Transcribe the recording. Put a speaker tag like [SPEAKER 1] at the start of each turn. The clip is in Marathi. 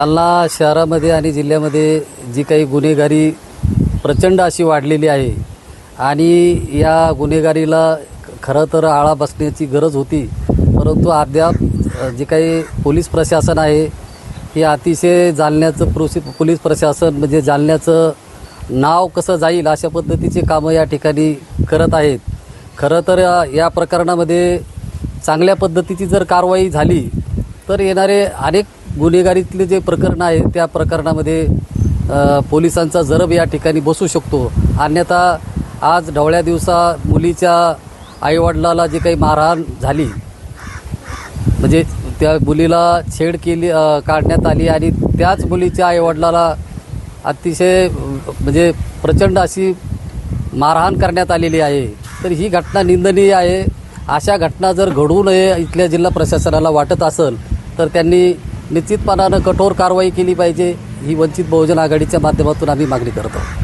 [SPEAKER 1] जालना शहरामध्ये आणि जिल्ह्यामध्ये जी काही गुन्हेगारी प्रचंड अशी वाढलेली आहे आणि या गुन्हेगारीला खरं तर आळा बसण्याची गरज होती परंतु अद्याप जे काही पोलीस प्रशासन आहे हे अतिशय जालन्याचं प्रोसि पोलीस प्रशासन म्हणजे जालन्याचं नाव कसं जाईल अशा पद्धतीचे कामं या ठिकाणी करत आहेत. खरं तर या प्रकरणामध्ये चांगल्या पद्धतीची जर कारवाई झाली तर येणारे अनेक गुन्हेगारीतले जे प्रकरण आहे त्या प्रकरणामध्ये पोलिसांचा जरब या ठिकाणी बसू शकतो. अन्यथा आज ढवळ्या दिवसा मुलीच्या आईवडिलाला जी काही मारहाण झाली म्हणजे त्या मुलीला छेड केली काढण्यात आली आणि त्याच मुलीच्या आईवडिलाला अतिशय म्हणजे प्रचंड अशी मारहाण करण्यात आलेली आहे. तर ही घटना निंदनीय आहे. अशा घटना जर घडू नये इथल्या जिल्हा प्रशासनाला वाटत असेल तर त्यांनी निश्चितपणानं कठोर कारवाई केली पाहिजे. ही वंचित बहुजन आघाडीच्या माध्यमातून आम्ही मागणी करतो.